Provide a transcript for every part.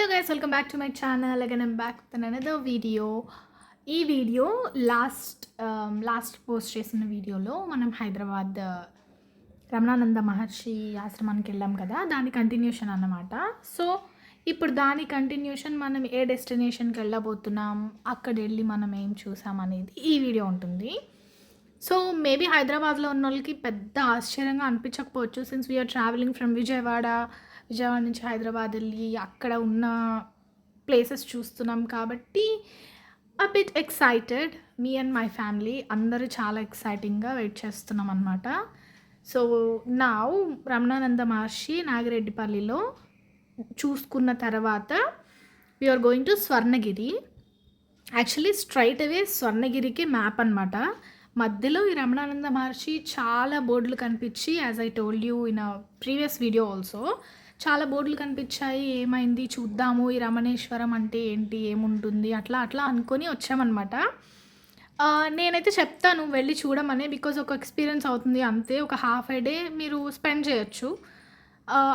Hello guys welcome back to my channel again I'm back with another video ఈ video last last post చేసిన వీడియోలో మనం Hyderabad uh, Ramanananda మహర్షి ఆశ్రమానికి వెళ్ళాం కదా దాని కంటిన్యూషన్ అన్నమాట. సో ఇప్పుడు దాని కంటిన్యూషన్ మనం ఏ డెస్టినేషన్కి వెళ్ళబోతున్నాం అక్కడ వెళ్ళి మనం ఏం చూసాం అనేది ఈ వీడియో ఉంటుంది. సో మేబీ హైదరాబాద్లో ఉన్న వాళ్ళకి పెద్ద ఆశ్చర్యంగా అనిపించకపోవచ్చు since we're travelling from Vijayawada Vijayawada నుంచి హైదరాబాద్ వెళ్ళి అక్కడ ఉన్న ప్లేసెస్ చూస్తున్నాం కాబట్టి a bit excited me and my family అందరూ చాలా ఎక్సైటింగ్గా వెయిట్ చేస్తున్నాం అనమాట సో నా రమణానంద మహర్షి నాగిరెడ్డిపల్లిలో చూసుకున్న తర్వాత we're going to Swarnagiri. Actually straight away స్వర్ణగిరికి map అనమాట మధ్యలో ఈ రమణానంద మహర్షి చాలా బోర్డులు కనిపించి as I told you in a previous video also చాలా బోర్డులు కనిపించాయి. ఏమైంది? చూద్దాము. ఈ రమణేశ్వరం అంటే ఏంటి? ఏముంటుంది? అట్లా అట్లా అనుకొని వచ్చామన్నమాట. నేనైతే చెప్తాను వెళ్ళి చూడమని బికాజ్ ఒక ఎక్స్పీరియన్స్ అవుతుంది అంతే. ఒక హాఫ్ ఏ డే మీరు స్పెండ్ చేయొచ్చు.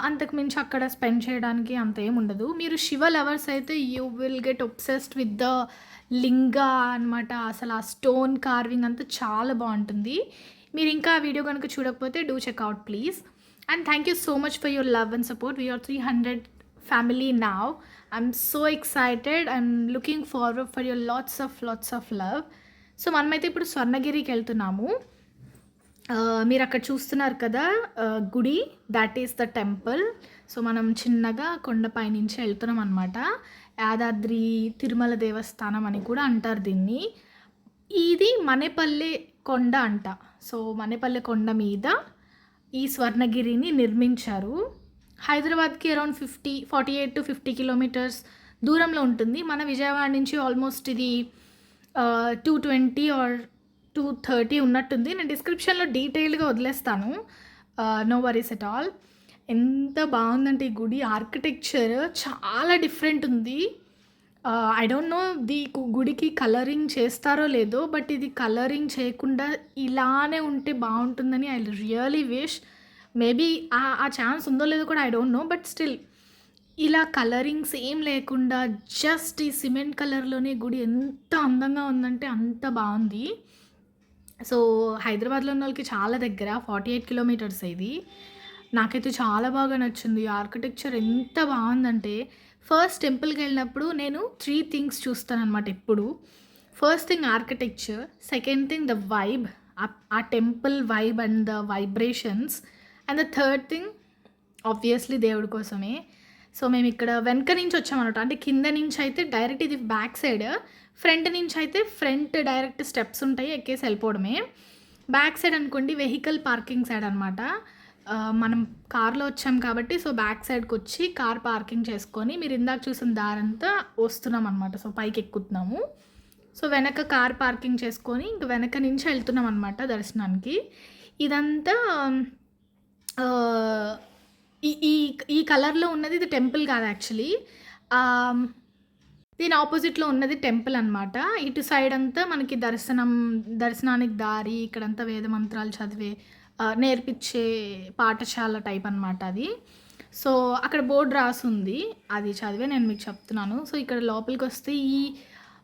అంతకుమించి అక్కడ స్పెండ్ చేయడానికి అంత ఏం ఉండదు. మీరు శివ లవర్స్ అయితే you will get obsessed with the linga అనమాట అసలు ఆ స్టోన్ కార్వింగ్ అంతా చాలా బాగుంటుంది. మీరు ఇంకా ఆ వీడియో కనుక చూడకపోతే do check out please and thank you so much for your love and support we're three hundred family now I'm so excited I'm looking forward for your lots of lots of love so మనమైతే ఇప్పుడు స్వర్ణగిరికి వెళ్తున్నాము. మీరు అక్కడ చూస్తున్నారు కదా గుడి. That is the temple so మనం చిన్నగా కొండపై నుంచి వెళ్తున్నాం అనమాట యాదాద్రి తిరుమల దేవస్థానం అని కూడా అంటారు దీన్ని. ఇది మనేపల్లె కొండ అంట. సో మనేపల్లె కొండ మీద ఈ స్వర్ణగిరిని నిర్మించారు. హైదరాబాద్కి around fifty forty eight to fifty kilometres దూరంలో ఉంటుంది. మన విజయవాడ నుంచి ఆల్మోస్ట్ ఇది two twenty or two thirty ఉన్నట్టుంది. నేను డిస్క్రిప్షన్లో డీటెయిల్గా వదిలేస్తాను. నో వరీస్ ఎట్ ఆల్ ఎంత బాగుందంటే ఈ గుడి ఆర్కిటెక్చర్ చాలా డిఫరెంట్ ఉంది. ఐ డోంట్ నో ది గుడికి కలరింగ్ చేస్తారో లేదో బట్ ఇది కలరింగ్ చేయకుండా ఇలానే ఉంటే బాగుంటుందని ఐ రియలీ విష్ మేబీ ఆ ఆ ఛాన్స్ ఉందో లేదో కూడా I don't know but still ఇలా కలరింగ్స్ ఏం లేకుండా జస్ట్ ఈ సిమెంట్ కలర్లోనే గుడి ఎంత అందంగా ఉందంటే అంత బాగుంది. సో హైదరాబాద్లో ఉన్న వాళ్ళకి చాలా దగ్గర ఫార్టీ ఎయిట్ కిలోమీటర్స్ ఇది. నాకైతే చాలా బాగా నచ్చింది. ఆర్కిటెక్చర్ ఎంత బాగుందంటే ఫస్ట్ టెంపుల్కి వెళ్ళినప్పుడు నేను త్రీ థింగ్స్ చూస్తానమాట ఎప్పుడు. First thing architecture second thing the vibe ఆ temple vibe and the vibrations and the third thing obviously దేవుడి కోసమే. సో మేము ఇక్కడ వెనక నుంచి వచ్చామన్నమాట. అంటే కింద నుంచి అయితే డైరెక్ట్ ఇది బ్యాక్ సైడ్ ఫ్రంట్ నుంచి అయితే ఫ్రంట్ డైరెక్ట్ స్టెప్స్ ఉంటాయి ఎక్కేసి వెళ్ళిపోవడమే. బ్యాక్ సైడ్ అనుకోండి వెహికల్ పార్కింగ్ సైడ్ అనమాట మనం కార్లో వచ్చాం కాబట్టి సో బ్యాక్ సైడ్కి వచ్చి కార్ పార్కింగ్ చేసుకొని మీరు ఇందాక చూసిన దారంతా వస్తున్నాం అనమాట సో పైకి ఎక్కుతున్నాము. సో వెనక కార్ పార్కింగ్ చేసుకొని ఇంక వెనక నుంచి వెళ్తున్నాం అనమాట దర్శనానికి. ఇదంతా ఈ ఈ ఈ కలర్లో ఉన్నది ఇది టెంపుల్ కాదు యాక్చువల్లీ. దీని ఆపోజిట్లో ఉన్నది టెంపుల్ అనమాట ఇటు సైడ్ అంతా మనకి దర్శనం దర్శనానికి దారి ఇక్కడంతా వేద మంత్రాలు చదివే నేర్పించే పాఠశాల టైప్ అనమాట అది. సో అక్కడ బోర్డు రాసి ఉంది అది చదివే నేను మీకు చెప్తున్నాను. సో ఇక్కడ లోపలికి వస్తే ఈ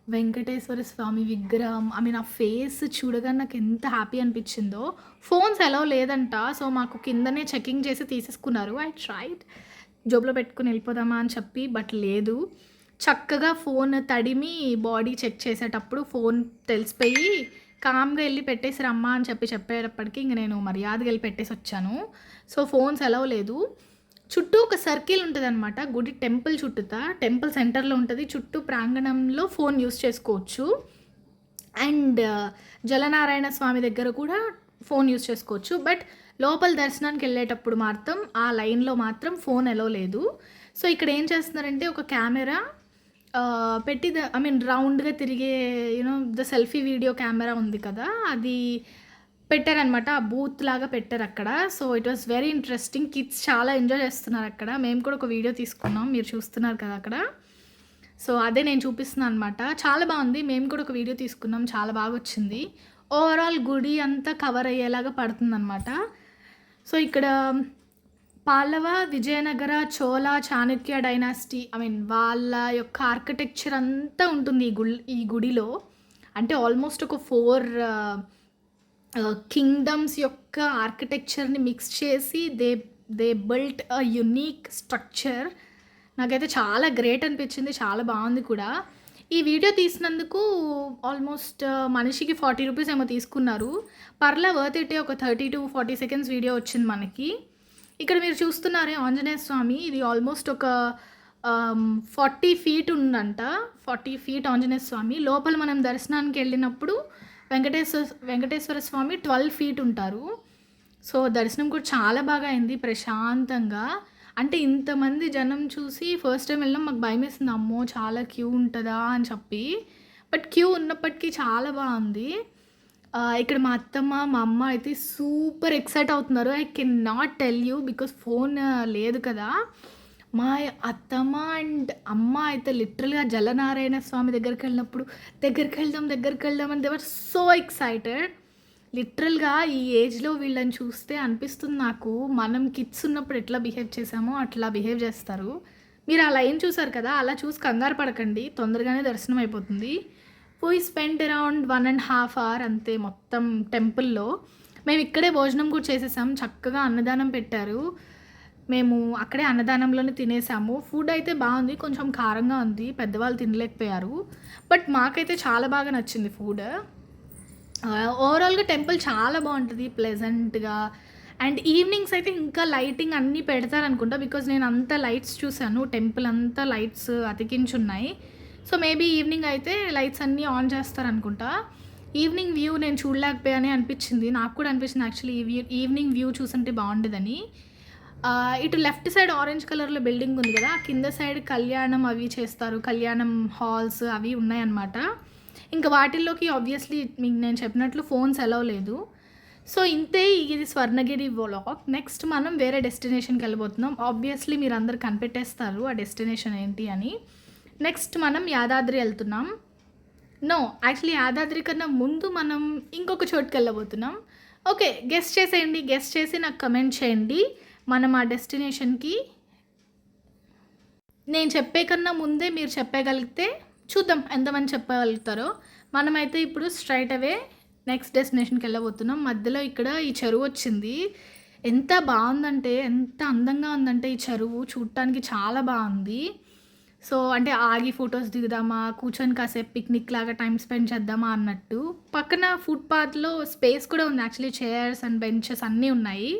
వెంకటేశ్వర స్వామి విగ్రహం ఐ మీన్ ఆ ఫేస్ చూడగానే నాకు ఎంత హ్యాపీ అనిపించిందో. ఫోన్స్ ఎలా లేదంట. సో మాకు కిందనే చెకింగ్ చేసి తీసేసుకున్నారు. ఐ ట్రైడ్ జోబులో పెట్టుకుని వెళ్ళిపోదామా అని చెప్పి బట్ లేదు. చక్కగా ఫోన్ తడిమి బాడీ చెక్ చేసేటప్పుడు ఫోన్ తెలిసిపోయి కామ్గా వెళ్ళి పెట్టేసి రమ్మా అని చెప్పి చెప్పేటప్పటికి ఇంక నేను మర్యాదగా వెళ్ళి పెట్టేసి వచ్చాను. సో ఫోన్స్ ఎలా లేదు. చుట్టూ ఒక సర్కిల్ ఉంటుంది అనమాట గుడి టెంపుల్ చుట్టూతా టెంపుల్ సెంటర్లో ఉంటుంది. చుట్టూ ప్రాంగణంలో ఫోన్ యూస్ చేసుకోవచ్చు. అండ్ జలనారాయణ స్వామి దగ్గర కూడా ఫోన్ యూస్ చేసుకోవచ్చు. బట్ లోపల దర్శనానికి వెళ్ళేటప్పుడు మాత్రం ఆ లైన్లో మాత్రం ఫోన్ ఎలో లేదు. సో ఇక్కడ ఏం చేస్తున్నారంటే ఒక కెమెరా పెట్టి ఐ మీన్ రౌండ్గా తిరిగే you know the selfie video camera ఉంది కదా అది పెట్టారనమాట ఆ బూత్ లాగా పెట్టారు అక్కడ. So it was very interesting kids చాలా ఎంజాయ్ చేస్తున్నారు అక్కడ. మేము కూడా ఒక వీడియో తీసుకున్నాం. మీరు చూస్తున్నారు కదా అక్కడ. సో అదే నేను చూపిస్తున్నాను అనమాట చాలా బాగుంది. మేము కూడా ఒక వీడియో తీసుకున్నాం. చాలా బాగా వచ్చింది. ఓవరాల్ గుడి అంతా కవర్ అయ్యేలాగా పడుతుంది అనమాట సో ఇక్కడ Pallava Vijayanagara Chola Chanakya dynasty I mean వాళ్ళ యొక్క ఆర్కిటెక్చర్ అంతా ఉంటుంది ఈ గుడి ఈ గుడిలో. అంటే ఆల్మోస్ట్ ఒక ఫోర్ కింగ్డమ్స్ uh, uh, యొక్క ఆర్కిటెక్చర్ని మిక్స్ చేసి they they built a unique structure నాకైతే చాలా గ్రేట్ అనిపించింది చాలా బాగుంది కూడా. ఈ వీడియో తీసినందుకు ఆల్మోస్ట్ uh, మనిషికి ఫార్టీ రూపీస్ ఏమో తీసుకున్నారు. పర్లా వర్త్ ఇటే ఒక thirty to forty seconds video వచ్చింది మనకి. ఇక్కడ మీరు చూస్తున్నారే ఆంజనేయ స్వామి ఇది ఆల్మోస్ట్ ఒక um, ఫార్టీ ఫీట్ ఉందంట. Forty feet Anjaneya Swamy. లోపల మనం దర్శనానికి వెళ్ళినప్పుడు వెంకటేశ్వర వెంకటేశ్వర స్వామి ట్వెల్వ్ ఫీట్ ఉంటారు. సో దర్శనం కూడా చాలా బాగా అయింది ప్రశాంతంగా. అంటే ఇంతమంది జనం చూసి ఫస్ట్ టైం వెళ్ళాం మాకు భయం వేసింది అమ్మో చాలా క్యూ ఉంటుందా అని చెప్పి. బట్ క్యూ ఉన్నప్పటికీ చాలా బాగుంది. ఇక్కడ మా అత్తమ్మ మా అమ్మ అయితే సూపర్ ఎక్సైట్ అవుతున్నారు. I can not tell you because phone లేదు కదా. మా అత్తమ్మ అండ్ అమ్మ అయితే లిటరల్గా జలనారాయణ స్వామి దగ్గరికి వెళ్ళినప్పుడు దగ్గరికి వెళ్దాం దగ్గరికి వెళ్దాం అని దేవర్ సో ఎక్సైటెడ్ లిటరల్గా ఈ ఏజ్లో వీళ్ళని చూస్తే అనిపిస్తుంది నాకు. మనం కిడ్స్ ఉన్నప్పుడు ఎట్లా బిహేవ్ చేసామో అట్లా బిహేవ్ చేస్తారు. మీరు అలా ఏం చూసారు కదా అలా చూసి కంగారు పడకండి. తొందరగానే దర్శనం అయిపోతుంది. పోయి spend around one and half hour అంతే మొత్తం టెంపుల్లో. మేము ఇక్కడే భోజనం కూడా చేసేసాం. చక్కగా అన్నదానం పెట్టారు. మేము అక్కడే అన్నదానంలోనే తినేసాము. ఫుడ్ అయితే బాగుంది. కొంచెం కారంగా ఉంది. పెద్దవాళ్ళు తినలేకపోయారు. బట్ మాకైతే చాలా బాగా నచ్చింది ఫుడ్ ఓవరాల్గా టెంపుల్ చాలా బాగుంటుంది. ప్లెజెంట్గా అండ్ ఈవినింగ్స్ అయితే ఇంకా లైటింగ్ అన్నీ పెడతారనుకుంటా. బికాజ్ నేను అంత లైట్స్ చూశాను టెంపుల్ అంతా లైట్స్ అతికించున్నాయి. సో మేబీ ఈవినింగ్ అయితే లైట్స్ అన్నీ ఆన్ చేస్తారనుకుంటా. ఈవినింగ్ వ్యూ నేను చూడలేకపోయానే అనిపించింది. నాకు కూడా అనిపించింది యాక్చువల్లీ ఈ వ్యూ ఈవినింగ్ వ్యూ చూసుంటే బాగుండేదని. ఇటు లెఫ్ట్ సైడ్ ఆరెంజ్ కలర్లో బిల్డింగ్ ఉంది కదా కింద సైడ్ కళ్యాణం అవి చేస్తారు. కళ్యాణం హాల్స్ అవి ఉన్నాయన్నమాట. ఇంకా వాటిల్లోకి ఆబ్వియస్లీ మీకు నేను చెప్పినట్లు ఫోన్స్ అలవ్ లేదు. సో ఇంతే ఇది స్వర్ణగిరి వ్లాగ్ నెక్స్ట్ మనం వేరే డెస్టినేషన్కి వెళ్ళిపోతున్నాం ఆబ్వియస్లీ మీరు అందరు కనిపెట్టేస్తారు ఆ డెస్టినేషన్ ఏంటి అని. నెక్స్ట్ మనం యాదాద్రి వెళ్తున్నాం. నో యాక్చువల్లీ యాదాద్రి కన్నా ముందు మనం ఇంకొక చోటుకి వెళ్ళబోతున్నాం. ఓకే గెస్ట్ చేసేయండి గెస్ట్ చేసి నాకు కమెంట్ చేయండి. మనం ఆ డెస్టినేషన్కి నేను చెప్పే కన్నా ముందే మీరు చెప్పగలిగితే చూద్దాం ఎంతమంది చెప్పగలుగుతారో. మనమైతే ఇప్పుడు స్ట్రైట్ అవే నెక్స్ట్ డెస్టినేషన్కి వెళ్ళబోతున్నాం. మధ్యలో ఇక్కడ ఈ చెరువు వచ్చింది. ఎంత బాగుందంటే ఎంత అందంగా ఉందంటే ఈ చెరువు. చూడటానికి చాలా బాగుంది. సో అంటే ఆగి ఫొటోస్ దిగుదామా కూర్చొని కాసేపు పిక్నిక్ లాగా టైం స్పెండ్ చేద్దామా అన్నట్టు. పక్కన ఫుట్పాత్లో స్పేస్ కూడా ఉంది. యాక్చువల్లీ చైర్స్ అండ్ బెంచెస్ అన్నీ ఉన్నాయి.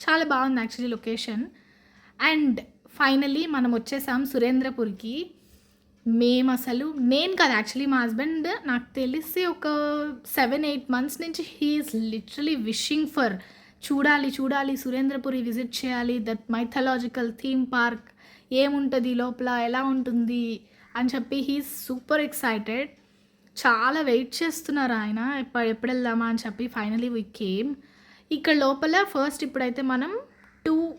చాలా బాగుంది యాక్చువల్లీ లొకేషన్ అండ్ ఫైనలీ మనం వచ్చేసాం సురేంద్రపూర్కి. మేము అసలు నేను కాదు యాక్చువల్లీ మా హస్బెండ్ నాకు తెలిసి ఒక సెవెన్ ఎయిట్ మంత్స్ నుంచి హీఈస్ లిటరలీ విషింగ్ ఫర్ చూడాలి చూడాలి సురేంద్రపురి విజిట్ చేయాలి దట్ మైథలాజికల్ థీమ్ పార్క్ ఏముంటుంది లోపల? ఎలా ఉంటుంది? అని చెప్పి హీస్ సూపర్ ఎక్సైటెడ్ చాలా వెయిట్ చేస్తున్నారు ఆయన. ఎప్పుడు ఎప్పుడు వెళ్దామా అని చెప్పి ఫైనలీ వీ కేమ్ ఇక్కడ లోపల ఫస్ట్ ఇప్పుడైతే మనం టూ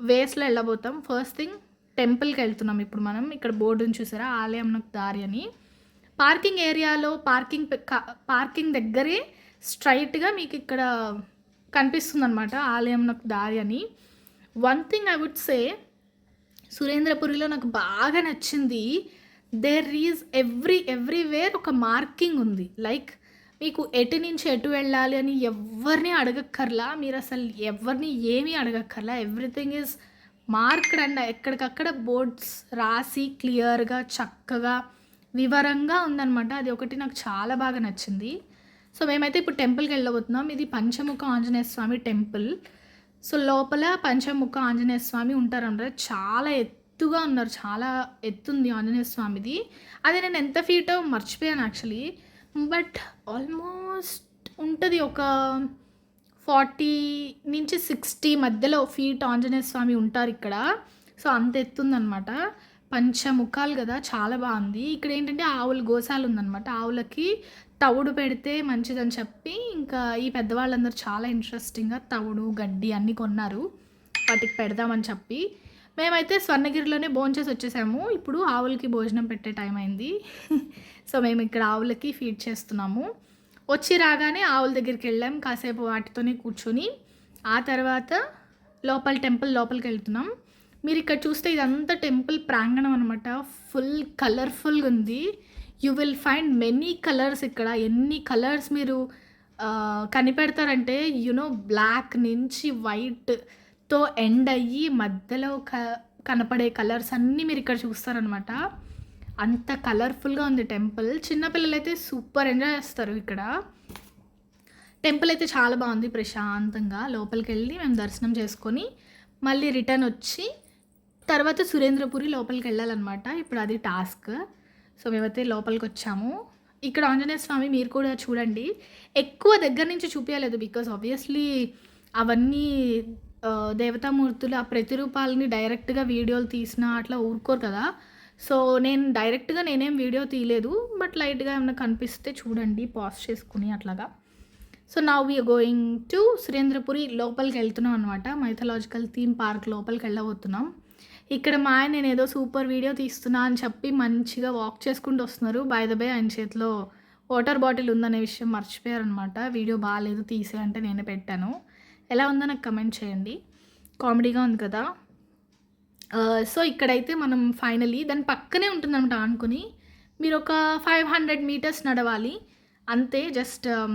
వేస్లో వెళ్ళబోతాం ఫస్ట్ థింగ్ టెంపుల్కి వెళ్తున్నాం ఇప్పుడు మనం. ఇక్కడ బోర్డుని చూసారా? ఆలయం నాకు దారి అని. పార్కింగ్ ఏరియాలో పార్కింగ్ పార్కింగ్ దగ్గరే స్ట్రైట్గా మీకు ఇక్కడ కనిపిస్తుంది అనమాట ఆలయం నాకు దారి అని. One thing I would say సురేంద్రపురిలో నాకు బాగా నచ్చింది. దేర్ ఈజ్ ఎవ్రీ ఎవ్రీవేర్ ఒక మార్కింగ్ ఉంది. లైక్ మీకు ఎటు నుంచి ఎటు వెళ్ళాలి అని ఎవరిని అడగక్కర్లా. మీరు అసలు ఎవరిని ఏమీ అడగక్కర్లా. ఎవ్రీథింగ్ ఈజ్ మార్క్డ్ అండ్ ఎక్కడికక్కడ బోర్డ్స్ రాసి క్లియర్గా చక్కగా వివరంగా ఉందన్నమాట. అది ఒకటి నాకు చాలా బాగా నచ్చింది. సో మేమైతే ఇప్పుడు టెంపుల్కి వెళ్ళబోతున్నాం. ఇది పంచముఖ ఆంజనేయ స్వామి టెంపుల్ సో లోపల పంచముఖ ఆంజనేయ స్వామి ఉంటారనమాట చాలా ఎత్తుగా ఉన్నారు. చాలా ఎత్తుంది ఆంజనేయ స్వామిది. అది నేను ఎంత ఫీటో మర్చిపోయాను యాక్చువల్లీ బట్ ఆల్మోస్ట్ ఉంటుంది ఒక ఫార్టీ నుంచి సిక్స్టీ మధ్యలో ఫీట్ ఆంజనేయ స్వామి ఉంటారు ఇక్కడ. సో అంత ఎత్తుందనమాట పంచముఖాలు కదా చాలా బాగుంది. ఇక్కడ ఏంటంటే ఆవుల గోశాల ఉందన్నమాట. ఆవులకి తవుడు పెడితే మంచిదని చెప్పి ఇంకా ఈ పెద్దవాళ్ళందరూ చాలా ఇంట్రెస్టింగ్గా తవుడు గడ్డి అన్నీ కొన్నారు. వాటికి పెడదామని చెప్పి. మేమైతే స్వర్ణగిరిలోనే భోంచేసి వచ్చేసాము. ఇప్పుడు ఆవులకి భోజనం పెట్టే టైం అయింది. సో మేము ఇక్కడ ఆవులకి ఫీడ్ చేస్తున్నాము. వచ్చి రాగానే ఆవుల దగ్గరికి వెళ్ళాం. కాసేపు వాటితోనే కూర్చొని. ఆ తర్వాత లోపల టెంపుల్ లోపలికి వెళ్తున్నాం. మీరు ఇక్కడ చూస్తే ఇదంతా టెంపుల్ ప్రాంగణం అనమాట ఫుల్ కలర్ఫుల్గా ఉంది. You will find many colours ఇక్కడ. ఎన్ని కలర్స్ మీరు కనిపెడతారంటే యునో బ్లాక్ నుంచి వైట్తో ఎండ్ అయ్యి మధ్యలో క కనపడే కలర్స్ అన్నీ మీరు ఇక్కడ చూస్తారనమాట అంత కలర్ఫుల్గా ఉంది టెంపుల్. చిన్నపిల్లలు అయితే సూపర్ ఎంజాయ్ చేస్తారు ఇక్కడ. టెంపుల్ అయితే చాలా బాగుంది ప్రశాంతంగా. లోపలికి వెళ్ళి మేము దర్శనం చేసుకొని మళ్ళీ రిటర్న్ వచ్చి తర్వాత సురేంద్రపురి లోపలికి వెళ్ళాలన్నమాట. ఇప్పుడు అది టాస్క్. సో మేమైతే లోపలికి వచ్చాము ఇక్కడ ఆంజనేయ స్వామి మీరు కూడా చూడండి. ఎక్కువ దగ్గర నుంచి చూపించలేదు బికాస్ ఆబ్వియస్లీ అవన్నీ దేవతామూర్తులు ఆ ప్రతిరూపాలని డైరెక్ట్గా వీడియోలు తీసినా అట్లా ఊరుకోరు కదా. సో నేను డైరెక్ట్గా నేనేం వీడియో తీయలేదు. బట్ లైట్గా ఏమైనా కనిపిస్తే చూడండి పాజ్ చేసుకుని అట్లాగా. సో నా వీ గోయింగ్ టు సురేంద్రపురి లోపలికి వెళ్తున్నాం అనమాట మైథలాజికల్ థీమ్ పార్క్ లోపలికి వెళ్ళబోతున్నాం. ఇక్కడ మా ఆయన నేను ఏదో సూపర్ వీడియో తీస్తున్నా అని చెప్పి మంచిగా వాక్ చేసుకుంటూ వస్తున్నారు. బై ద బై ఆయన చేతిలో వాటర్ బాటిల్ ఉందనే విషయం మర్చిపోయారనమాట వీడియో బాగాలేదు తీసే అంటే నేనే పెట్టాను. ఎలా ఉందో నాకు కమెంట్ చేయండి. కామెడీగా ఉంది కదా. Uh, సో ఇక్కడైతే మనం ఫైనలీ దాని పక్కనే ఉంటుందన్నమాట అనుకుని మీరు ఒక ఫైవ్ హండ్రెడ్ మీటర్స్ నడవాలి. అంతే జస్ట్ um,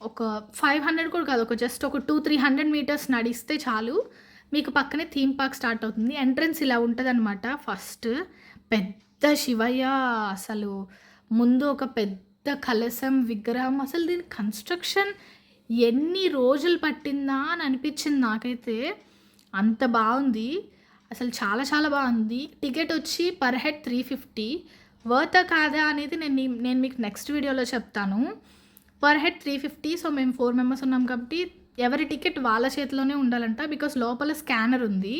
ఒక ఫైవ్ హండ్రెడ్ కూడా కాదు ఒక జస్ట్ ఒక టూ త్రీ హండ్రెడ్ మీటర్స్ నడిస్తే చాలు. మీకు పక్కనే థీమ్ పార్క్ స్టార్ట్ అవుతుంది. ఎంట్రన్స్ ఇలా ఉంటుందన్నమాట. ఫస్ట్ పెద్ద శివయ్య అసలు. ముందు ఒక పెద్ద కలశం విగ్రహం. అసలు దీని కన్స్ట్రక్షన్ ఎన్ని రోజులు పట్టిందా అని అనిపించింది నాకైతే. అంత బాగుంది. అసలు చాలా చాలా బాగుంది. టికెట్ వచ్చి per head three fifty worth కాదా అనేది నేను నేను మీకు నెక్స్ట్ వీడియోలో చెప్తాను. Per head three fifty so మేము ఫోర్ మెంబర్స్ ఉన్నాం కాబట్టి ఎవరి టికెట్ వాళ్ళ చేతిలోనే ఉండాలంట బికాస్ లోపల స్కానర్ ఉంది.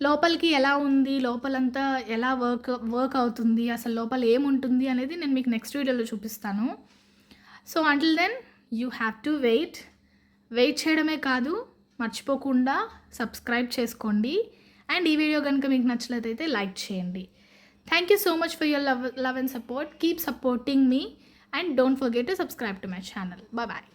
లోపలికి ఎలా ఉంది? లోపలంతా ఎలా వర్క్ వర్క్ అవుతుంది? అసలు లోపల ఏముంటుంది అనేది నేను మీకు నెక్స్ట్ వీడియోలో చూపిస్తాను. So until then you have to wait wait చేయడమే కాదు మర్చిపోకుండా సబ్స్క్రైబ్ చేసుకోండి. అండ్ ఈ వీడియో కనుక మీకు నచ్చినట్లయితే లైక్ చేయండి. Thank you so much for your love love and support keep supporting me and don't forget to subscribe to my channel bye bye